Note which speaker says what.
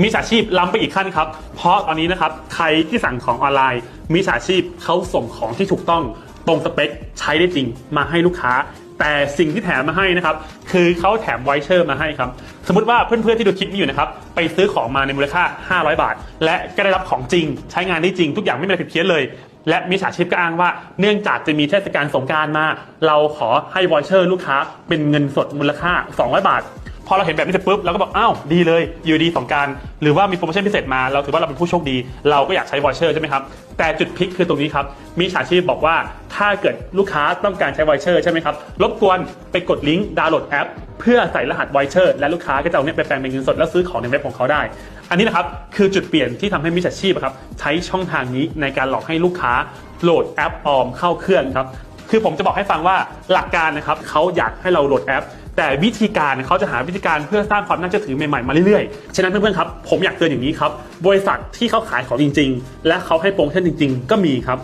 Speaker 1: มิจฉาชีพล้ำไปอีกขั้นครับ เพราะตอนนี้นะครับใครที่สั่งของออนไลน์มิจฉาชีพเขาส่งของที่ถูกต้องตรงสเปคใช้ได้จริงมาให้ลูกค้า แต่สิ่งที่แถมมาให้นะครับ คือเขาแถมไวเชอร์มาให้ครับ สมมติว่าเพื่อนๆที่ดูคลิปนี้อยู่นะครับ ไปซื้อของมาในมูลค่า 500 บาท และก็ได้รับของจริง ใช้งานได้จริง ทุกอย่างไม่มีอะไรผิดเพี้ยนเลยและมิจฉาชีพก็อ้างว่าเนื่องจากจะมีเทศกาลสงการมา เราขอให้ไวเชอร์ลูกค้าเป็นเงินสดมูลค่า 200 บาท อเราเห็นแบบนี้เสร็จปุ๊บเราก็บอกอ้าวดีเลยอยู่ดีสงการหรือว่ามีโปรโมชั่นพิเศษมาเราถือว่าเราเป็นผู้โชคดี เราก็อยากใช้วอเชอร์ใช่ไหมครับแต่จุดพลิกคือตรงนี้ครับมีฉาชีพบอกว่าถ้าเกิดลูกค้าต้องการใช้วอเชอร์ใช่ไหมครับรบกวนไปกดลิงก์ดาวน์โหลดแอปเพื่อใส่รหัสวอเชอร์และลูกค้าก็จะเอาเนี่ยไปแปลงเป็นเงินสดแล้วซื้อของในเว็บของเขาได้ อันนี้นะครับคือจุดเปลี่ยนที่ทำให้มิจฉาชีพครับใช้ช่องทางนี้ในการหลอกให้ลูกค้าโหลดแอปออมเข้าเครื่องครับ คือผมจะบอกให้ฟังว่าหลักการนะครับเขาอยากให้เราโหลดแอป แต่วิธีการเขาจะหาวิธีการเพื่อสร้างความน่าเชื่อถือใหม่ๆมาเรื่อยๆ ฉะนั้นเพื่อนๆครับผมอยากเตือนอย่างนี้ครับบริษัทที่เขาขายของจริง ๆ และเขาให้โปรโมชั่นจริง ๆ ก็มีครับ